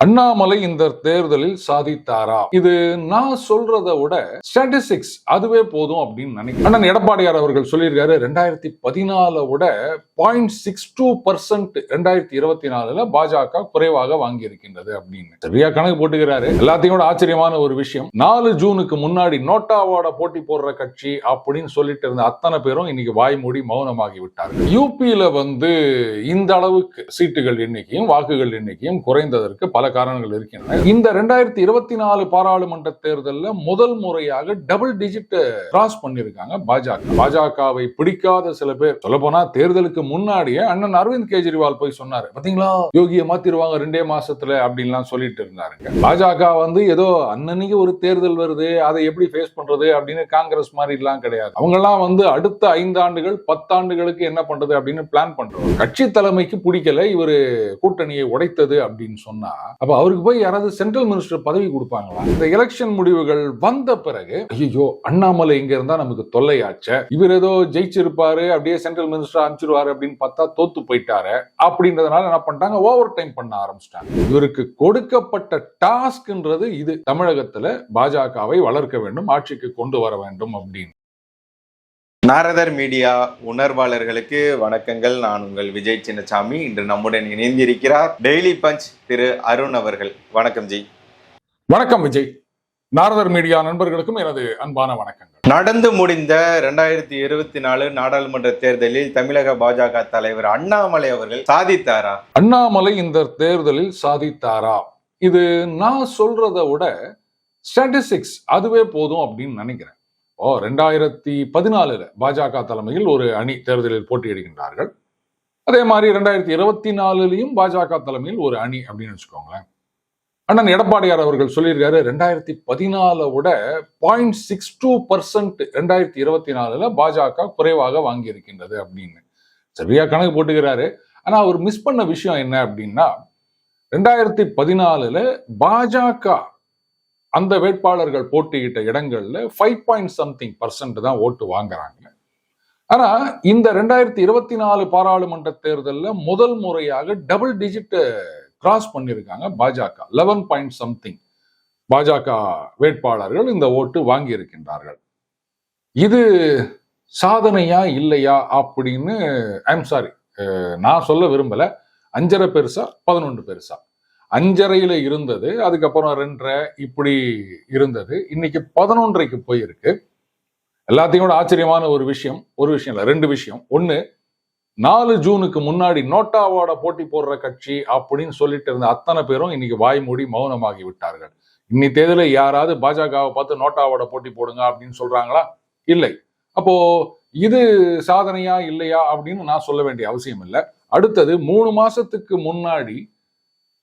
அண்ணாமலை இந்த தேர்தலில் சாதித்தாரா? இது நான் சொல்றதை விட ஸ்டாட்டிஸ்டிக்ஸ் அதுவே போதும் அப்படின்னு நினைக்கிறேன். அண்ணன் எடப்பாடியார் அவர்கள் சொல்லியிருக்காரு ரெண்டாயிரத்தி பதினால விட பாயிண்ட் சிக்ஸ் டூ பர்சன்ட் ரெண்டாயிரத்தி இருபத்தி நாலுல பாஜக குறைவாக வாங்கி இருக்கின்றது அப்படின்னு. சரியா கணக்கு போட்டுக்கிறாரு. எல்லாத்தையும் விட ஆச்சரியமான ஒரு விஷயம். நாலு ஜூனுக்கு முன்னாடி நோட்டாவோட போட்டி போடுற கட்சி அப்படின்னு சொல்லிட்டு இருந்த அத்தனை பேரும் இன்னைக்கு வாய் மூடி மௌனமாகி விட்டார்கள். யூபியில வந்து இந்த அளவுக்கு சீட்டுகள் எண்ணிக்கையும் வாக்குகள் எண்ணிக்கையும் குறைந்ததற்கு பல காரணங்கள் இருக்கின்றன. இந்த ரெண்டாயிரத்தி இருபத்தி நாலு பாராளுமன்ற தேர்தலில் முதல் முறையாக டபுள் டிஜிட் கிராஸ் பண்ணிருக்காங்க பாஜக. பாஜகவை பிடிக்காத சில பேர். சொல்ல போனா தேர்தலுக்கு முன்னாடியே அண்ணன் அரவிந்த் கெஜ்ரிவால் போய் சொன்னாரு. பாத்தீங்களா? யோகியை மாத்திருவாங்க ரெண்டே மாசத்துல அப்படின்லாம் சொல்லிட்டு இருந்தாருங்க. பாஜக வந்து ஏதோ அன்னன்னைக்கு ஒரு தேர்தல் வருது அதை எப்படி ஃபேஸ் பண்றது அப்படின்னு காங்கிரஸ் மாதிரி எல்லாம் கிடையாது. அவங்க எல்லாம் வந்து அடுத்த ஐந்தாண்டுகள் பத்தாண்டுகளுக்கு என்ன பண்றது அப்படின்னு பிளான் பண்றோம் கட்சி தலைமைக்கு பிடிக்கல இவர் கூட்டணியை உடைத்தது அப்படின்னு சொன்னா அப்ப அவருக்கு போய் யாராவது சென்ட்ரல் மினிஸ்டர் பதவி கொடுப்பாங்களா? இந்த எலெக்ஷன் முடிவுகள் வந்த பிறகு ஐயோ அண்ணாமலை இங்க இருந்தா நமக்கு தொல்லையாச்ச. இவர் ஏதோ ஜெயிச்சிருப்பாரு அப்படியே சென்ட்ரல் மினிஸ்டர் அனுப்பிச்சிருவாரு அப்படின்னு பார்த்தா தோத்து போயிட்டாரு. அப்படின்றதுனால என்ன பண்ணிட்டாங்க? ஓவர் டைம் பண்ண ஆரம்பிச்சிட்டாங்க. இவருக்கு கொடுக்கப்பட்ட டாஸ்க்ன்றது இது. தமிழகத்துல பாஜகவை வளர்க்க வேண்டும் ஆட்சிக்கு கொண்டு வர வேண்டும் அப்படின்னு. நாரதர் மீடியா உணர்வாளர்களுக்கு வணக்கங்கள். நான் உங்கள் விஜய் சின்னசாமி. இன்று நம்முடன் இணைந்திருக்கிறார் டெய்லி பஞ்ச் திரு அருண் அவர்கள். வணக்கம் ஜி. வணக்கம் விஜய். நாரதர் மீடியா நண்பர்களுக்கும் எனது அன்பான வணக்கங்கள். நடந்து முடிந்த ரெண்டாயிரத்தி இருபத்தி நாலு நாடாளுமன்ற தேர்தலில் தமிழக பாஜக தலைவர் அண்ணாமலை அவர்கள் சாதித்தாரா? அண்ணாமலை இந்த தேர்தலில் சாதித்தாரா? இது நான் சொல்றதை விட ஸ்டாட்டிஸ்டிக்ஸ் அதுவே போதும் அப்படின்னு நினைக்கிறேன். ஓ ரெண்டாயிரத்தி பதினாலுல பாஜக தலைமையில் ஒரு அணி தேர்தலில் போட்டியிடுகின்றார்கள். அதே மாதிரி ரெண்டாயிரத்தி இருபத்தி நாலுலையும் பாஜக தலைமையில் ஒரு அணி அப்படின்னு வச்சுக்கோங்களேன். அண்ணன் எடப்பாடியார் அவர்கள் சொல்லியிருக்காரு ரெண்டாயிரத்தி பதினால விட பாயிண்ட் சிக்ஸ் டூ பர்சன்ட் ரெண்டாயிரத்தி இருபத்தி நாலுல பாஜக குறைவாக வாங்கி இருக்கின்றது அப்படின்னு. சரியா கணக்கு போட்டுக்கிறாரு. ஆனா அவர் மிஸ் பண்ண விஷயம் என்ன அப்படின்னா ரெண்டாயிரத்தி பதினாலுல பாஜக அந்த வேட்பாளர்கள் போட்டியிட்ட இடங்கள்ல ஃபைவ் பாயிண்ட் சம்திங் பர்சன்ட் தான் ஓட்டு வாங்குறாங்க. ஆனா இந்த ரெண்டாயிரத்தி இருபத்தி நாலு பாராளுமன்ற தேர்தலில் முதல் முறையாக டபுள் டிஜிட் கிராஸ் பண்ணியிருக்காங்க. பாஜக லெவன் பாயிண்ட் சம்திங் பாஜக வேட்பாளர்கள் இந்த ஓட்டு வாங்கி இருக்கின்றார்கள் இது சாதனையா இல்லையா அப்படின்னு ஐம் சாரி நான் சொல்ல விரும்பல. அஞ்சரை பெருசா பதினொன்று பெருசா. அஞ்சரையில இருந்தது அதுக்கப்புறம் ரெண்டரை இப்படி இருந்தது. இன்னைக்கு பதினொன்றைக்கு போயிருக்கு. எல்லாத்தையும் விட ஆச்சரியமான ஒரு விஷயம் ஒரு விஷயம் இல்லை ரெண்டு விஷயம். ஒன்று நாலு ஜூனுக்கு முன்னாடி நோட்டாவோட போட்டி போடுற கட்சி அப்படின்னு சொல்லிட்டு இருந்த அத்தனை பேரும் இன்னைக்கு வாய்மூடி மௌனமாகி விட்டார்கள். இன்னி தேர்தலில் யாராவது பாஜகவை பார்த்து நோட்டாவோட போட்டி போடுங்க அப்படின்னு சொல்றாங்களா? இல்லை. அப்போ இது சாதனையா இல்லையா அப்படின்னு நான் சொல்ல வேண்டிய அவசியம் இல்லை. அடுத்தது மூணு மாசத்துக்கு முன்னாடி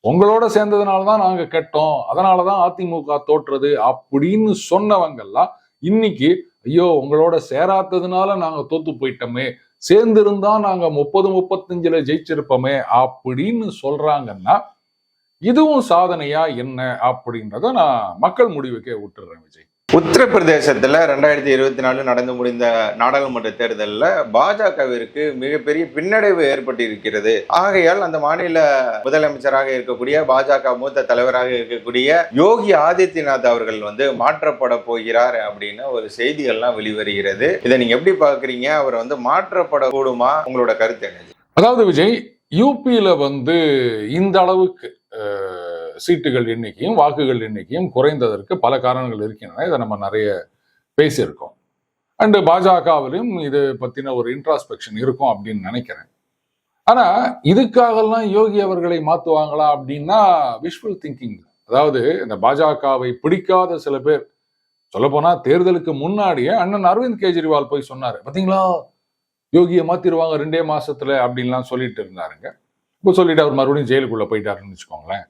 உங்களோட சேர்ந்ததுனால தான் நாங்க கெட்டோம். அதனால தான் அதிமுக தோற்றுறது அப்படின்னு சொன்னவங்கெல்லாம் இன்னைக்கு ஐயோ உங்களோட சேராததுனால நாங்க தோத்து போயிட்டோமே சேர்ந்திருந்தா நாங்க முப்பது முப்பத்தஞ்சுல ஜெயிச்சிருப்போமே அப்படின்னு சொல்றாங்கன்னா இதுவும் சாதனையா என்ன அப்படின்றத நான் மக்கள் முடிவுக்கே விட்டுறேன் விஜய். உத்தரப்பிரதேசத்தில் ரெண்டாயிரத்தி இருபத்தி நாலு நடந்து முடிந்த நாடாளுமன்ற தேர்தலில் பாஜகவிற்கு மிகப்பெரிய பின்னடைவு ஏற்பட்டிருக்கிறது. ஆகையால் அந்த மாநில முதலமைச்சராக இருக்கக்கூடிய பாஜக மூத்த தலைவராக இருக்கக்கூடிய யோகி ஆதித்யநாத் அவர்கள் வந்து மாற்றப்பட போகிறார் அப்படின்னு ஒரு செய்திகள்லாம் வெளிவருகிறது. இதை நீங்க எப்படி பாக்குறீங்க அவர் வந்து மாற்றப்பட கூடுமா உங்களோட கருத்து என்ன? அதாவது விஜய் யூபியில வந்து இந்த அளவுக்கு சீட்டுகள் எண்ணிக்கையும் வாக்குகள் எண்ணிக்கையும் குறைந்ததற்கு பல காரணங்கள் இருக்கின்றன. இதை நம்ம நிறைய பேசியிருக்கோம். அண்டு பாஜகவிலும் இது பற்றின ஒரு இன்ட்ராஸ்பெக்ஷன் இருக்கும் அப்படின்னு நினைக்கிறேன். ஆனால் இதுக்காகலாம் யோகி அவர்களை மாற்றுவாங்களா அப்படின்னா விஷுவல் திங்கிங் அதாவது இந்த பாஜகவை பிடிக்காத சில பேர் சொல்லப்போனால் தேர்தலுக்கு முன்னாடியே அண்ணன் அரவிந்த் கெஜ்ரிவால் போய் சொன்னார் பார்த்தீங்களா யோகியை மாற்றிடுவாங்க ரெண்டே மாசத்துல அப்படின்லாம் சொல்லிட்டு இருந்தாருங்க. இப்போ சொல்லிட்டு அவர் மறுபடியும் ஜெயிலுக்குள்ளே போயிட்டாருன்னு வச்சுக்கோங்களேன்.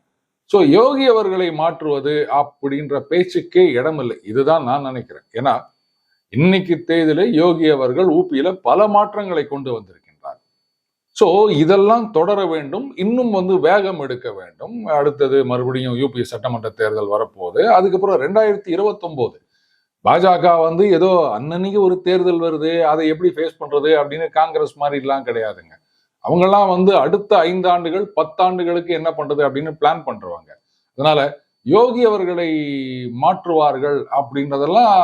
ஸோ யோகி அவர்களை மாற்றுவது அப்படின்ற பேச்சுக்கே இடமில்லை. இதுதான் நான் நினைக்கிறேன். ஏன்னா இன்னைக்கு தேதியில யோகி அவர்கள் ஊபியில பல மாற்றங்களை கொண்டு வந்திருக்கின்றார். ஸோ இதெல்லாம் தொடர வேண்டும். இன்னும் வந்து வேகம் எடுக்க வேண்டும். அடுத்தது மறுபடியும் யூபி சட்டமன்ற தேர்தல் வரப்போகுது. அதுக்கப்புறம் ரெண்டாயிரத்தி இருபத்தொம்போது பாஜக வந்து ஏதோ அன்னன்னைக்கு ஒரு தேர்தல் வருது. அதை எப்படி ஃபேஸ் பண்றது அப்படின்னு காங்கிரஸ் மாதிரிலாம் கிடையாதுங்க. அவங்கெல்லாம் வந்து அடுத்த ஐந்தாண்டுகள் பத்தாண்டுகளுக்கு என்ன பண்றது அப்படின்னு பிளான் பண்றவங்க. அதனால யோகி அவர்களை மாற்றுவார்கள் அப்படின்றதெல்லாம்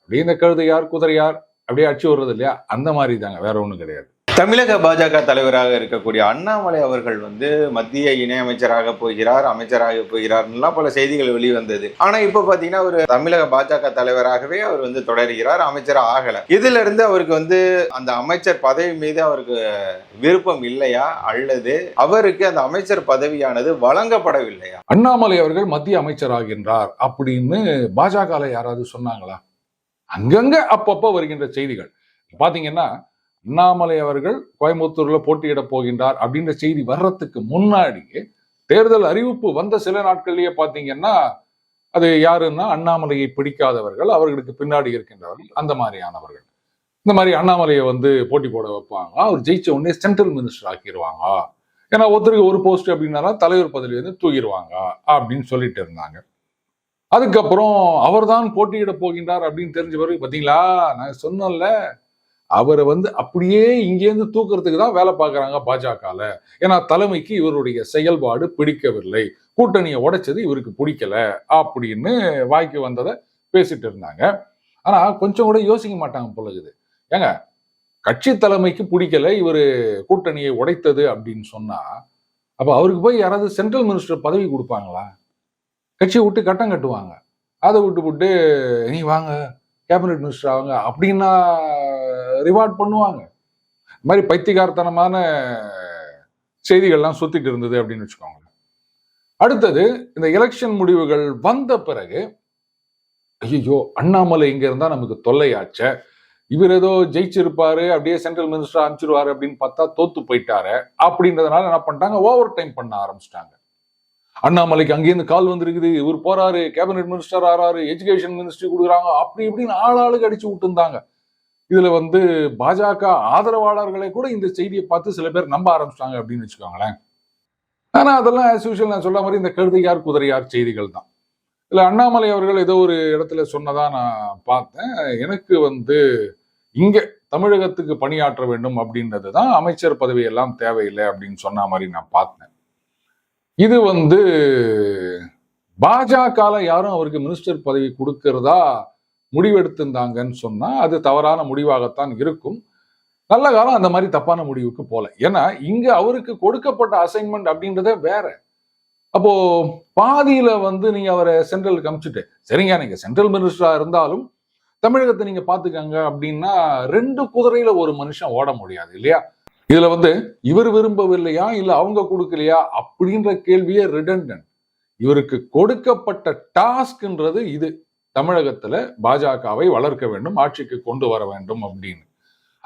அப்படியே இந்த கழுதையார் குதிரையார் அப்படியே அடிச்சு வர்றது இல்லையா? அந்த மாதிரி தாங்க வேற ஒண்ணும் கிடையாது. தமிழக பாஜக தலைவராக இருக்கக்கூடிய அண்ணாமலை அவர்கள் வந்து மத்திய இணையமைச்சராக போகிறார் அமைச்சராக போகிறார்லாம் பல செய்திகள் வெளிவந்தது. ஆனா இப்ப பாத்தீங்கன்னா அவர் தமிழக பாஜக தலைவராகவே அவர் வந்து தொடர்கிறார் அமைச்சர் ஆகல. இதுல இருந்து அவருக்கு வந்து அந்த அமைச்சர் பதவி மீது அவருக்கு விருப்பம் இல்லையா? அல்லது அவருக்கு அந்த அமைச்சர் பதவியானது வழங்கப்படவில்லையா? அண்ணாமலை அவர்கள் மத்திய அமைச்சராகின்றார் அப்படின்னு பாஜக யாராவது சொன்னாங்களா? அங்கங்க அப்பப்போ வருகின்ற செய்திகள். பாத்தீங்கன்னா அண்ணாமலை அவர்கள் கோயம்புத்தூர்ல போட்டியிட போகின்றார் அப்படின்ற செய்தி வர்றதுக்கு முன்னாடியே தேர்தல் அறிவிப்பு வந்த சில நாட்கள்லயே பாத்தீங்கன்னா அது யாருன்னா அண்ணாமலையை பிடிக்காதவர்கள் அவர்களுக்கு பின்னாடி இருக்கின்றவர்கள் அந்த மாதிரியானவர்கள். இந்த மாதிரி அண்ணாமலையை வந்து போட்டி போட வைப்பாங்க. அவர் ஜெயிச்ச உடனே சென்ட்ரல் மினிஸ்டர் ஆக்கிடுவாங்க ஏன்னா ஒருத்தருக்கு ஒரு போஸ்ட் அப்படின்னாலும் தலைவர் பதவி வந்து தூக்கிடுவாங்க அப்படின்னு சொல்லிட்டு இருந்தாங்க. அதுக்கப்புறம் அவர்தான் போட்டியிட போகின்றார் அப்படின்னு தெரிஞ்ச பிறகு பாத்தீங்களா நான் சொன்னல அவரை வந்து அப்படியே இங்கேருந்து தூக்குறதுக்கு தான் வேலை பார்க்கறாங்க பாஜகவில் ஏன்னா தலைமைக்கு இவருடைய செயல்பாடு பிடிக்கவில்லை. கூட்டணியை உடைச்சது இவருக்கு பிடிக்கல அப்படின்னு வாய்க்கு வந்ததை பேசிட்டு இருந்தாங்க. ஆனால் கொஞ்சம் கூட யோசிக்க மாட்டாங்க போல இருக்குது. ஏங்க கட்சி தலைமைக்கு பிடிக்கல இவர் கூட்டணியை உடைத்தது அப்படின்னு சொன்னால் அப்போ அவருக்கு போய் யாராவது சென்ட்ரல் மினிஸ்டர் பதவி கொடுப்பாங்களா? கட்சியை விட்டு கட்டம் கட்டுவாங்க. அதை விட்டு விட்டு நீ வாங்க கேபினட் மினிஸ்டர் ஆவாங்க அப்படின்னா ரிவார்ட் பண்ணுவாங்க. இந்த மாதிரி பைத்தியகாரத்தனமான செய்திகள்லாம் சுத்திட்டு இருந்தது அப்படின்னு வச்சுக்கோங்க அடுத்தது இந்த எலெக்ஷன் முடிவுகள் வந்த பிறகு ஐயோ அண்ணாமலை இங்க இருந்தா நமக்கு தொல்லையாச்ச. இவர் ஏதோ ஜெயிச்சிருப்பாரு அப்படியே சென்ட்ரல் மினிஸ்டர் அனுப்பிச்சிருவாரு அப்படின்னு பார்த்தா தோத்து போயிட்டாரு. அப்படின்றதுனால என்ன பண்ணிட்டாங்க? ஓவர் டைம் பண்ண ஆரம்பிச்சிட்டாங்க. அண்ணாமலைக்கு அங்கேருந்து கால் வந்திருக்குது. இவர் போறாரு கேபினெட் மினிஸ்டர் ஆறாரு எஜுகேஷன் மினிஸ்ட்ரி கொடுக்குறாங்க. அப்படி இப்படின்னு ஆளாளுக்கு அடிச்சு விட்டுருந்தாங்க. இதுல வந்து பாஜக ஆதரவாளர்களை கூட இந்த செய்தியை பார்த்து சில பேர் நம்ப ஆரம்பிச்சிட்டாங்க அப்படின்னு வச்சுக்கோங்களேன். ஆனா அதெல்லாம் ஆஸ் யூஷுவல் நான் சொல்ல மாதிரி இந்த கருதையார் குதிரையார் செய்திகள் தான். இல்ல அண்ணாமலை அவர்கள் ஏதோ ஒரு இடத்துல சொன்னதா நான் பார்த்தேன். எனக்கு வந்து இங்க தமிழகத்துக்கு பணியாற்ற வேண்டும் அப்படின்றது தான் அமைச்சர் பதவி எல்லாம் தேவையில்லை அப்படின்னு சொன்ன மாதிரி நான் பார்த்தேன். இது வந்து பாஜகல யாரும் அவருக்கு மினிஸ்டர் பதவி கொடுக்கறதா முடிவெடுத்திருந்தாங்கன்னு சொன்னால் அது தவறான முடிவாகத்தான் இருக்கும். நல்ல காலம் அந்த மாதிரி தப்பான முடிவுக்கு போகல ஏன்னா இங்கே அவருக்கு கொடுக்கப்பட்ட அசைன்மெண்ட் அப்படின்றதே வேற. அப்போ பாதியில வந்து நீங்க அவரை சென்ட்ரலுக்கு அமிச்சுட்டு சரிங்க நீங்க சென்ட்ரல் மினிஸ்டரா இருந்தாலும் தமிழகத்தை நீங்க பாத்துக்கங்க அப்படின்னா ரெண்டு குதிரையில ஒரு மனுஷன் ஓட முடியாது இல்லையா? இதுல வந்து இவர் விரும்பவில்லையா? இல்ல அவங்க கொடுக்கலையா? அப்படின்ற கேள்வியே ரிடண்டன்ட் இவருக்கு கொடுக்கப்பட்ட டாஸ்க்ன்றது இது. தமிழகத்துல பாஜகவை வளர்க்க வேண்டும் ஆட்சிக்கு கொண்டு வர வேண்டும் அப்படின்னு.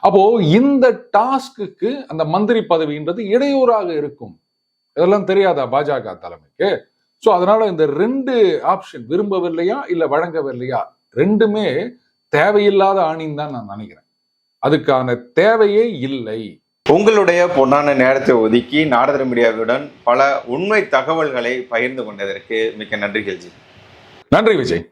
அப்போ இந்த டாஸ்க்கு அந்த மந்திரி பதவின்றது இடையூறாக இருக்கும். இதெல்லாம் தெரியாதா பாஜக தலைமைக்கு? சோ அதனால இந்த ரெண்டு ஆப்ஷன் விரும்பவில்லையா இல்ல வழங்கவில்லையா ரெண்டுமே தேவையில்லாத ஆணின்னு தான் நான் நினைக்கிறேன். அதுக்கான தேவையே இல்லை. உங்களுடைய பொன்னான நேரத்தை ஒதுக்கி நாடக மீடியாவுடன் பல உண்மை தகவல்களை பகிர்ந்து கொண்டதற்கு மிக்க நன்றி கெல்ஜி நன்றி விஜய்.